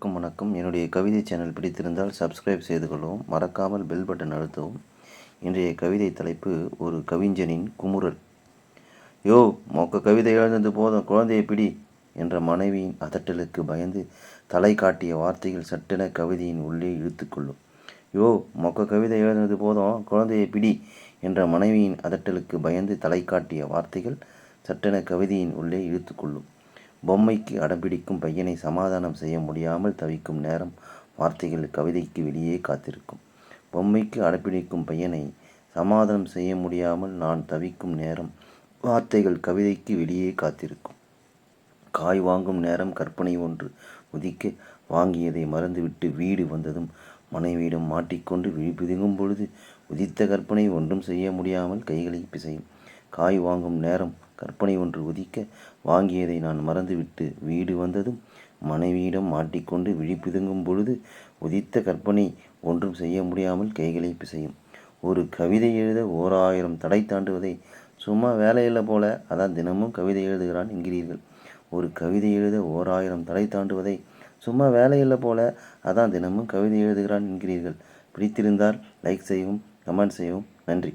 அனைவருக்கும் வணக்கம். என்னுடைய கவிதை சேனல் பிடித்திருந்தால் சப்ஸ்கிரைப் செய்து கொள்ளவும் மறக்காமல் பெல் பட்டன் அழுத்தவும். இன்றைய கவிதை தலைப்பு ஒரு கவிஞனின் குமுறல். யோ மொக்க கவிதை எழுந்தது போதும் குழந்தையை பிடி என்ற மனைவியின் அதட்டலுக்கு பயந்து தலை காட்டிய வார்த்தைகள் சட்டென கவிதையின் உள்ளே இழுத்துக்கொள்ளும் யோ மொக்க கவிதை எழுதுனது போதும் குழந்தையை பிடி என்ற மனைவியின் அதட்டலுக்கு பயந்து தலை காட்டிய வார்த்தைகள் சட்டென கவிதையின் உள்ளே இழுத்துக்கொள்ளும் பொம்மைக்கு அடம்பிடிக்கும் பையனை சமாதானம் செய்ய முடியாமல் தவிக்கும் நேரம் வார்த்தைகள் கவிதைக்கு வெளியே காத்திருக்கும். பொம்மைக்கு அடம்பிடிக்கும் பையனை சமாதானம் செய்ய முடியாமல் நான் தவிக்கும் நேரம் வார்த்தைகள் கவிதைக்கு வெளியே காத்திருக்கும். காய் வாங்கும் நேரம் கற்பனை ஒன்று உதிக்க வாங்கியதை மறந்துவிட்டு வீடு வந்ததும் மனைவியிடம் மாட்டிக்கொண்டு விழிப்புதுங்கும் பொழுது உதித்த கற்பனை ஒன்றும் செய்ய முடியாமல் கைகளை பிசையும். காய் வாங்கும் நேரம் கற்பனை ஒன்று உதிக்க வாங்கியதை நான் மறந்துவிட்டு வீடு வந்ததும் மனைவியிடம் மாட்டிக்கொண்டு விழிப்புதுங்கும் பொழுது உதித்த கற்பனை ஒன்றும் செய்ய முடியாமல் கைகளை பிசையும். ஒரு கவிதை எழுத ஓர் ஆயிரம் தடை தாண்டுவதை சும்மா வேலையில்லை போல அதான் தினமும் கவிதை எழுதுகிறான் என்கிறீர்கள். ஒரு கவிதை எழுத ஓர் ஆயிரம் தடை தாண்டுவதை சும்மா வேலையில்லை போல அதான் தினமும் கவிதை எழுதுகிறான் என்கிறீர்கள். பிடித்திருந்தால் லைக் செய்யவும் கமெண்ட் செய்யவும் நன்றி.